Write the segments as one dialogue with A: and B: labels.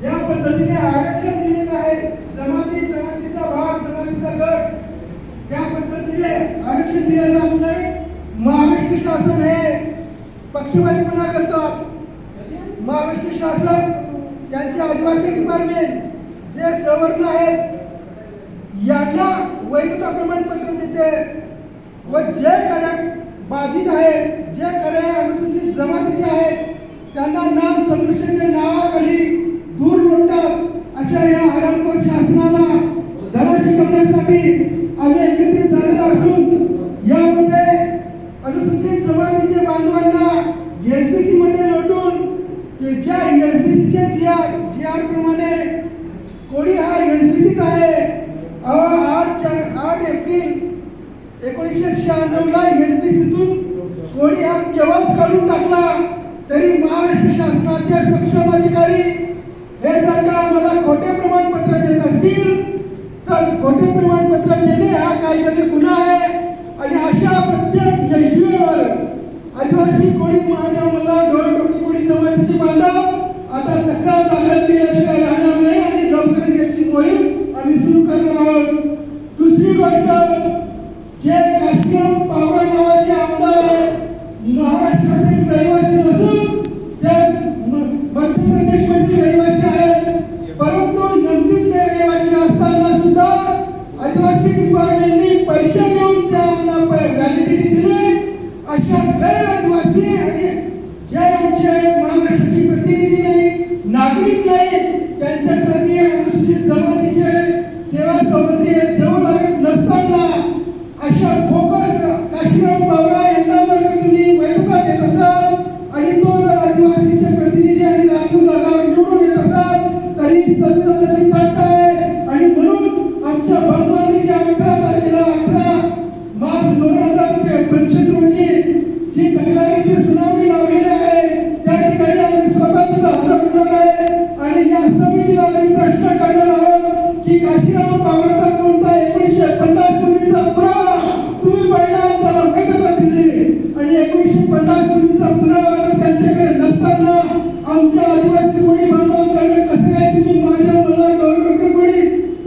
A: ज्या पद्धतीने आरक्षण दिलेलं आहे जमाती जमातीचा भाग जमातीचा गट त्या पद्धतीने आरक्षण दिलं जात नाही महाराष्ट्र शासन हे पक्षपातीपणा करतात. महाराष्ट्र शासन त्यांचे आदिवासी डिपार्टमेंट जे सवर्ण आहेत यांना वैधता प्रमाणपत्र देते व जे खऱ्या बाधित आहे जे खऱ्या त्यांना नावाखाली दूर लोटतात अशा या हरामखोर शासनाला धडा शिकवण्यासाठी आम्ही एकत्रित झालेलो असून यामध्ये अनुसूचित जमातीच्या बांधवांना एसबीसी मध्ये लोटून ज्या एसबीसीच्या जी आर जी आर प्रमाणे कोणी हा एसबीसीत आहे आठ चार आठ एप्रिल एकोणीसशे शहाण्णव ला एसबीसीतून कोणी हा केव्हाच काढून टाकला तरी महाराष्ट्र शासना सक्षम अधिकारी हे जर का आम्हाला खोटे प्रमाणपत्र देत असतील तर खोटे प्रमाणपत्र देणे हा कायद्याचा गुन्हा आहे आणि अशा प्रत्येक यशवीवर आदिवासी कोळी महादेव मला ढोर टोकरी कोळी समाजाची बांधव. आता तक्रार दाखल केल्याशिवाय राहणार नाही आणि लवकरच याची मोहीम आम्ही सुरू करणार आहोत. दुसरी गोष्ट एकोणीसशे पन्नास पूर्वीचा पुरावा त्यांच्याकडे नसताना आमच्या आदिवासी कोळी बांधवांकडे कसं काय तुम्ही माझ्या मला गौरव कोणी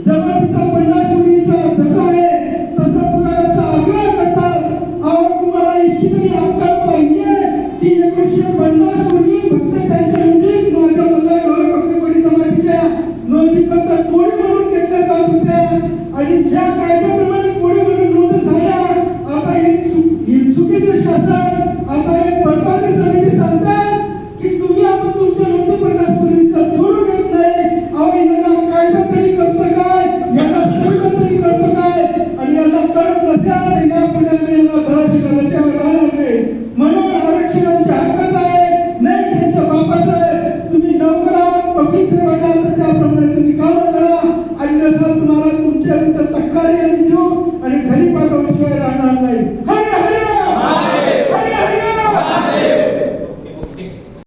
A: जमातीचा पन्नास पूर्वीचा जसा आहे तसा पुराव्याचा आग्रह करतात. अहो तुम्हाला इतकी तरी अक्कल पाहिजे? की एकोणीसशे पन्नास पूर्वी फक्त त्यांच्या म्हणजे माझ्या मला गौरव कोणी जमातीच्या नोंदी फक्त कोळी म्हणून घेतल्या जात होत्या. आणि ज्या कायद्या आहात